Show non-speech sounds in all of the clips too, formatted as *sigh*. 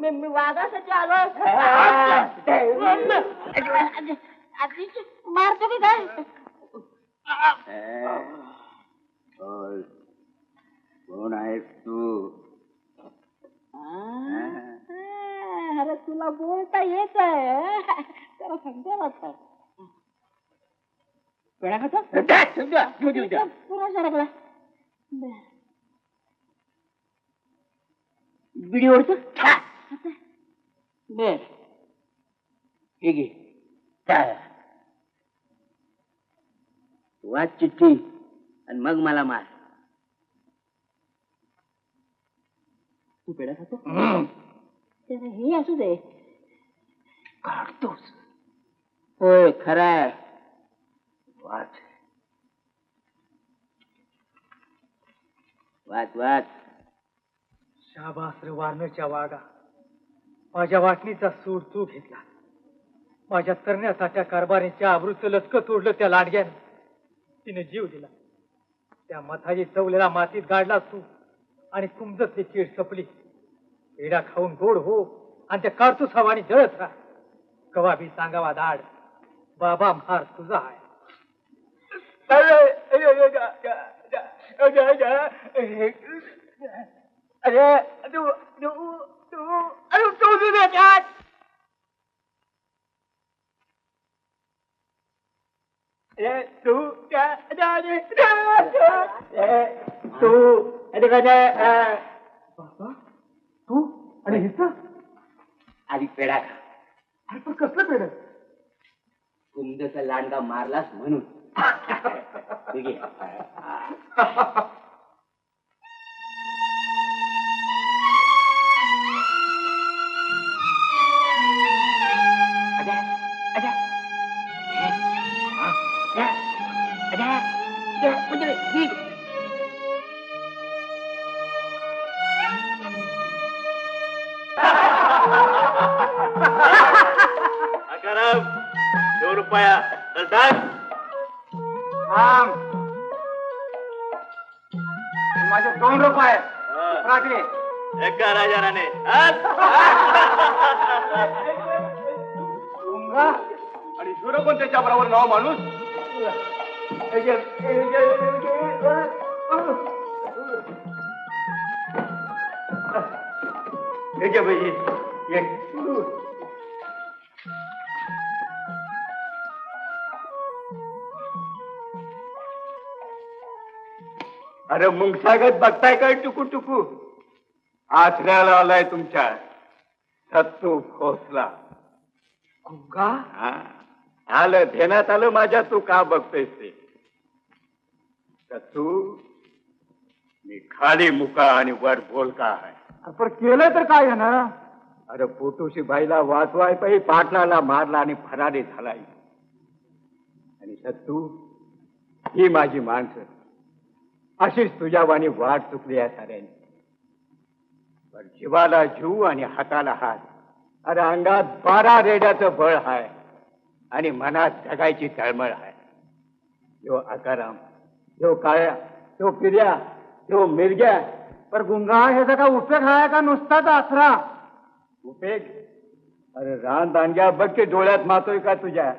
मी मी वाघासाठी आलो मारतो की काय बोल कोण आहेस तू अरे तुला बोलता येत आहे त्याला समजा वाटत पेढा खातो समजा घेऊ देऊ द्या पुरा सरकला बिडी ओढतो बर हे घे काय वाच चिठ्ठी आणि मग मला मार तू पेढा खातो तर हे असू दे काढतोस होय खराय वाच वाच वाच शाबास रे वारण्याच्या वागा माझ्या वाटणीचा सूड तू घेतला माझ्या तरण्यासाठ्या कारभारीच्या आबरूचं लचकं तोडलं त्या लाडग्यानं तिने जीव दिला त्या मथाजी चवलेला मातीत गाडला तू आणि कुमजतली चीड सपली पेढा खाऊन गोड हो आणि त्या काढतोस हवानी जळत राहा कवा बी सांगावा दाड बाबा मार तुझा आहे अरे तू तू तू अरे तू तुझ्या त्यात अरे तू तू अरे काय बाबा तू आणि हिचं आधी पेढा खा अरे पण कसलं पेढ कुंदचा लांडगा मारलास म्हणून म्हणजे ही. आकाराम दोन रुपया. चलतात माझे दोन रुपये. राखले एका राजाराने. आणि शुर पण त्याच्या बरोबर नाव माणूस? हे घे बाई ये अरे मुंगसागत बघताय काय टुकू टुकू आचऱ्याला आलाय तुमच्या. सत्तू खोसला. गुंगा आलं ध्यानात आलं माझ्या तू का बघतोयस ते? सत्तू मी खाली मुका आणि वर बोलका आहे. पण केलं तर काय ना? अरे पोटूशी बाईला वाचवाय पाहिजे पाटलाला मारला आणि फरारी झालाय. आणि सत्तू ही माझी माणसं. अशीच तुझ्या वाणी वाट चुकली आहे साऱ्यांनी पण जीवाला जीव आणि हाताला हात. अरे अंगात बारा रेड्याचं बळ आहे. आणि मनात जगायची तळमळ आहे. यो आकाराम यो काळ्या तो पिर्या तो मिरग्या पर गुंगा ह्याचा का उपयोग आहे का? नुसताच आसरा. उपयोग? अरे रान दांड्या बघ की डोळ्यात मातोय का तुझ्या?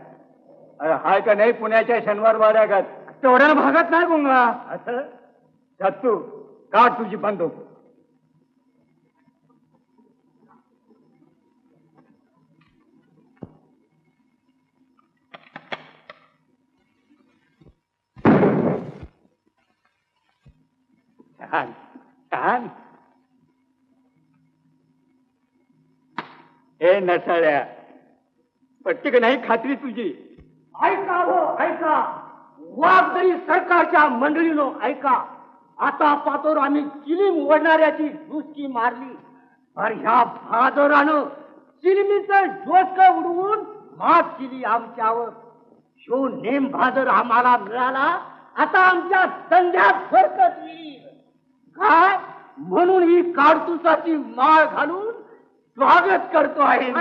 अरे हाय का नाही पुण्याच्या शनिवार वाड्या का तेवढ्या भागात नाही गुंगा असं? सत्तू काढ तुझी बंदूक. छान छान हे नसाळ्या पटते का नाही खात्री तुझी. ऐका हो ऐका. वागदरी सरकारच्या मंडळीनो ऐका. आता पातोर आम्ही चिलीम ओढणाऱ्याची दुसकी मारली. पर ह्या भादोरानं चिलिमीचं डोसक उडवून मात केली आमच्यावर. शो नेम भादर आम्हाला मिळाला. आता आमच्या संध्या फरकत येईल काय? म्हणून ही काडतुसाची माळ घालून स्वागत करतो आहे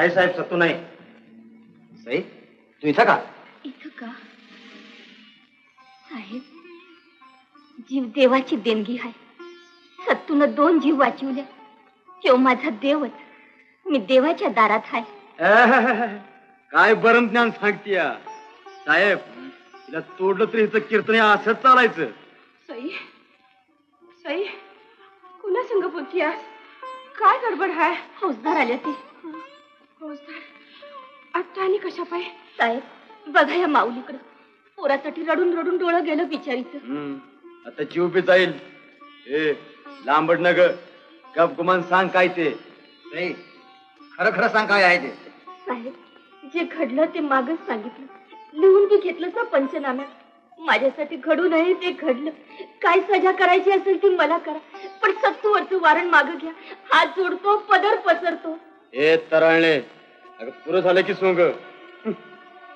नाही साहेब सत्तू नाही. सई तू इथं का? इथं का? साहेब जीव देवाची देणगी आहे सत्तून दोन जीव वाचवले. तो माझा देवच. मी देवाच्या दारात आहे *laughs* काय बरं ज्ञान सांगतीय. साहेब तिला तोडलं तरी हिचं कीर्तन हे असंच चालायचं. सई सई कुणा संग बोलती आज काय गडबड हाय? फौजदार आले ते. फौजदार आत्ता आणि कशा पाय? साहेब बघा या माऊलीकडं. पोरासाठी रडून रडून डोळं गेलं बिचारीचं. हम्म, आता जीव बी जाईल. ए लांबड न ग गप गुमान सांग काय ते. खरं खरं सांग काय आहे ते. साहेब जे घडलं ते मागच सांगितलं. लिहून बी घेतलं तर पंचनाम्यात. माझ्यासाठी घडू नये ते घडलं. काय सजा करायची असेल ती मला करा. पण सत्तूवरचं वारण माग घ्या. हात जोडतो पदर पसरतो. ए तराळणे. अगं पुरं झालं की सोंग.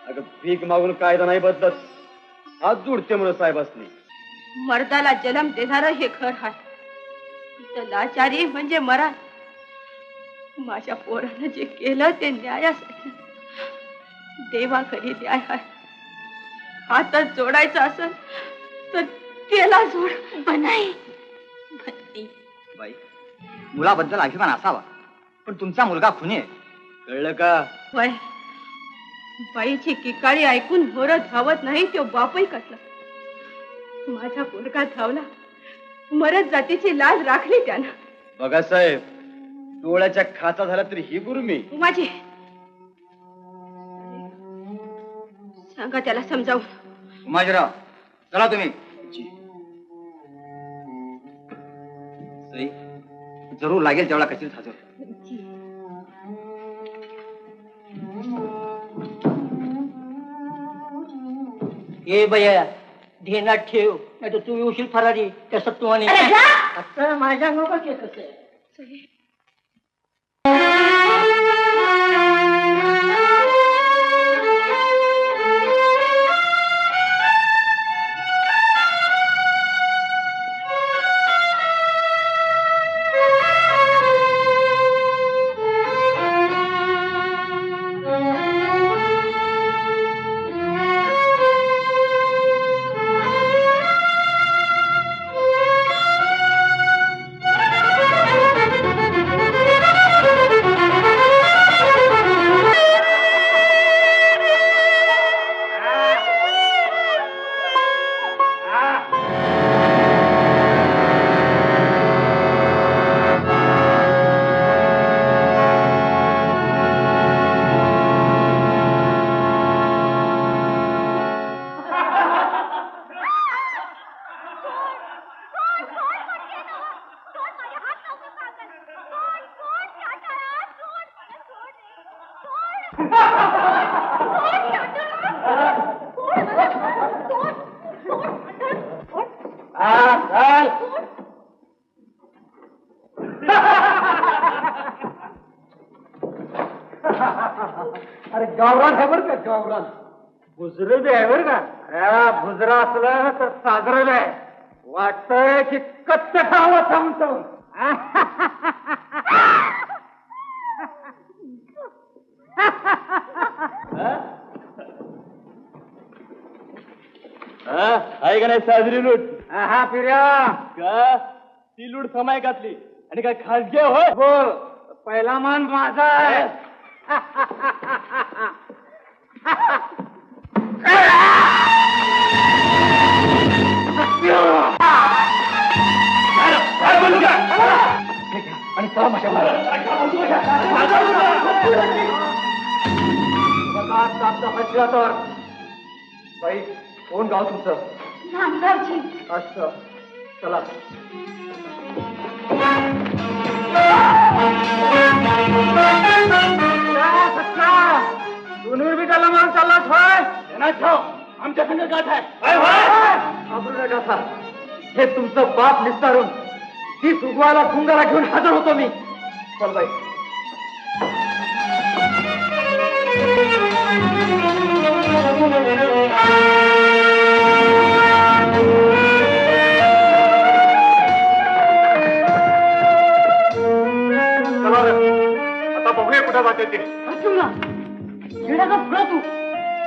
अगं भीक मागून कायदा नाही बदलत. हात जोडते म्हणून साहेब असणे. मर्दाला जन्म देणारं हे घर हाय लाचारी म्हणजे मरा. माझ्या पोरानं जे केलं ते न्यायासाठी. देवा घरी न्याय हाय हातच जोडायचं असेल तर त्याला जोड. बनाई बनाई बाई मुलाबद्दल अभिमान असावा. पण तुमचा मुलगा खुनी आहे. कळलं का? वय बाईची किकाळी ऐकून मोर धावत नाही तो बापही कसला. माझा पोरगा धावला मरत जातीची लाज राखली त्यानं. बघा साहेब डोळ्याच्या खाचा झाला तरी ही गुरु मी. माझी सांगा त्याला समजावून. उमाजीराव चला तुम्ही. सई जरूर लागेल तेवढा कशी हजर. ये बया ध्यानात ठेव नाही तर तू येऊशील फरारी तसं तू आणि आता माझ्या नको के कसं अरे गावरान आहे बरं का गावरान. बुजरं बी आहे बरं का? अरे बुजरा असलं तर साजरं आहे. वाटतंय की कच्च खावं थांबतो. हा? आहे का नाही साजरी लूट? हा पिर्या का? ती लूट समाय घातली. आणि काय खासगी आहे, होय? बोल पहिला मान माझा आहे. आणि माझ्या हसला तर बाई कोण गाव तुमचं? असं. चला. त्याला म्हणून चाललाच होय? आमच्या संग गाठ आहे. हे तुमचं बाप निस्तारून ती सुगवायला कुंगाला घेऊन हजर होतो मी. चल बाई. चला रे. आता बघूया कुठं जाते ते. अर्जुना का फुला तू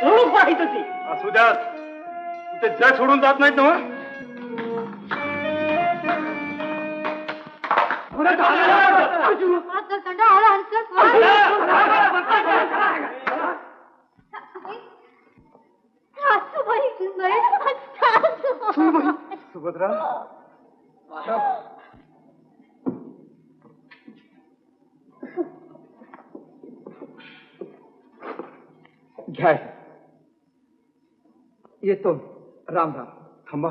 एवढं पाहिजे ते. असू द्यात ते जग सोडून जात नाहीत ना सुभद्रा? घ्या येतो राम राम थांबा।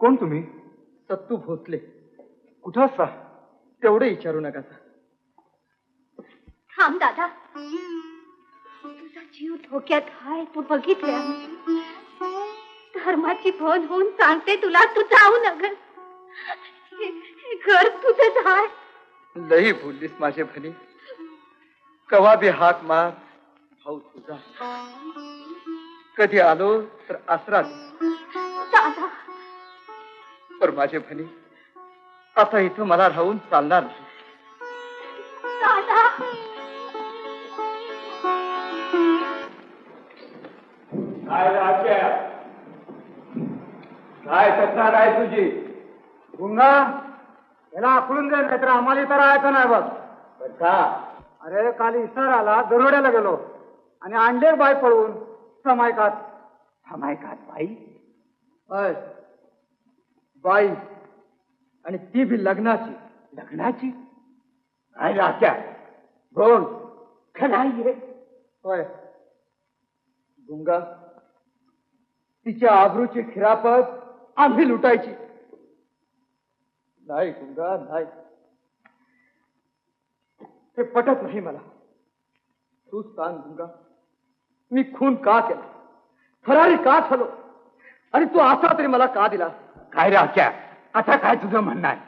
कोण तुम्ही? सत्तू भोसले। कुठं असता? तेवढे विचारू नका थांब दादा। तुझा जीव धोक्यात हाय तू बघितल्या? धर्माची फोन होऊन सांगते तुला तू जाऊ हे घर तुझंच हाय। लई बोललीस माझे भनी। कवा बी हाक मार भाऊ तुझा. कधी आलो तर आसरा पर माझे भनी आता इथं मला राहून चालणार नाही. काय राजा काय तक्रार आहे तुझी? गुंगा याला आखडून दे नाहीतर आम्हाला तर राहायचं नाही बघ. का? अरे काल इसाराला दरोड्याला गेलो. आणि आणले बाय पळवून समायकात समायकात बाई. अय बाई. आणि ती बी लग्नाची. लग्नाची? काय राख्या बोल खनाई होय. गुंगा तिच्या आबरूची खिरापत आम्ही लुटायची. नाही गुंगा नाही. हे पटत नाही मला. तू सांग गुंगा. मी खून का केला? फरारी का झालो? आणि तू असा तरी मला का दिला? काय राख्या आता काय तुझं म्हणणं आहे?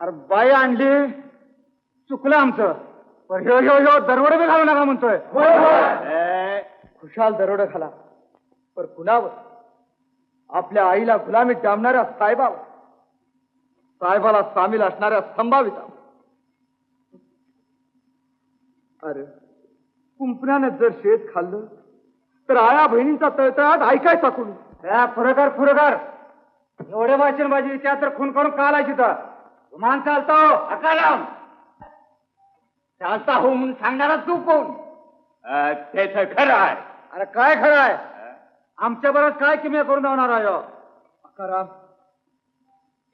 अरे बाई आणली. चुकलं आमचं. पण ह्यो ह्यो ह्यो दरवड बी घालू नका म्हणतोय. ए, खुशाल दरोड घाला. पर कुणावर? आपल्या आईला गुलामीत डांबणाऱ्या साहेबावर. साहेबाला सामील असणाऱ्या संभावितावर. अरे कुंपण्यानं जर शेत खाल्लं तर आया बहिणींचा तळतळाट ऐकायचा कोणी? फुरकर फुरकर एवढे वाचन माझी विचार तर खून करून का लायची तर. गुमान चालतो अकालाम. चालता हो म्हणून सांगणारा तू कोण? त्याच खरं आहे. अरे काय खरं आहे? आमच्या बरोबर काय किमया करून जाणार आहे? अकाराम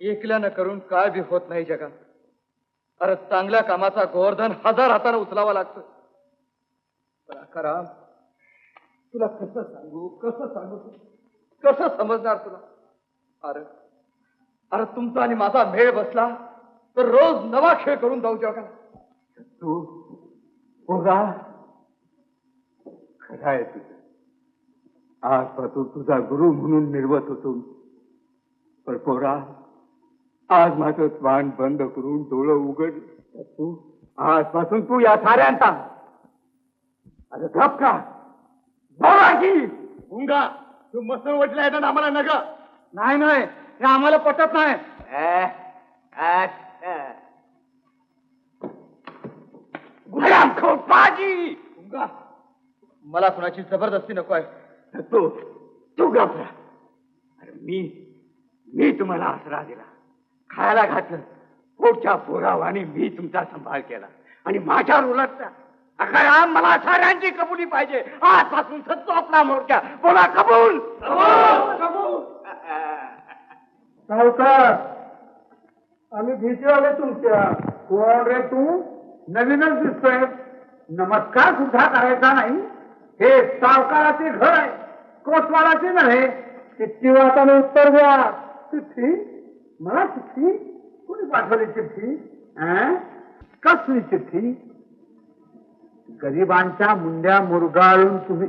एकल्यानं करून काय बी होत नाही जगात. अरे चांगल्या कामाचा गोवर्धन हजार हाताने उचलावा लागतं. पण तुला कसं सांगू कसं सांगू कसं समजणार तुला? अरे अरे तुमचा आणि माझा मेळ बसला तर रोज नवा खेळ करून जाऊ का तू पोरा खरा आहे तुझं. आजपासून तुझा गुरु म्हणून निर्वत होतो पण पोरा आज माझं स्वान बंद करून डोळं उघड. तू आजपासून तू या साऱ्यांचा अरे गप का बोला की उंगा तू मस्त वाटलाय ना आम्हाला नग. नाही नाही. हे आम्हाला पटत नाही. गुलाम उंगा मला कुणाची जबरदस्ती नको आहे. तू तू घाबरा अरे मी मी तुम्हाला आसरा दिला. खायला घातलं. पोटच्या पोरावाने मी तुमचा सांभाळ केला. आणि माझ्या उलटला अकरा मला साऱ्यांची कबुली पाहिजे. आजपासून सत्तो आपला मोर्चा. बोला कबूल! सावकार आम्ही भीती आले तुमच्या. कोण रे तू? नवीनच दिसतोय. नमस्कार सुद्धा करायचा नाही. हे सावकाराचे घर आहे. कोतवालाचे नव्हे. चिठ्ठी वाटाने उत्तर द्या. चिठ्ठी? मला चिठ्ठी? कोणी पाठवली चिठ्ठी? अं? कसली चिठ्ठी? गरिबांच्या मुंड्या मुरगाळून तुम्ही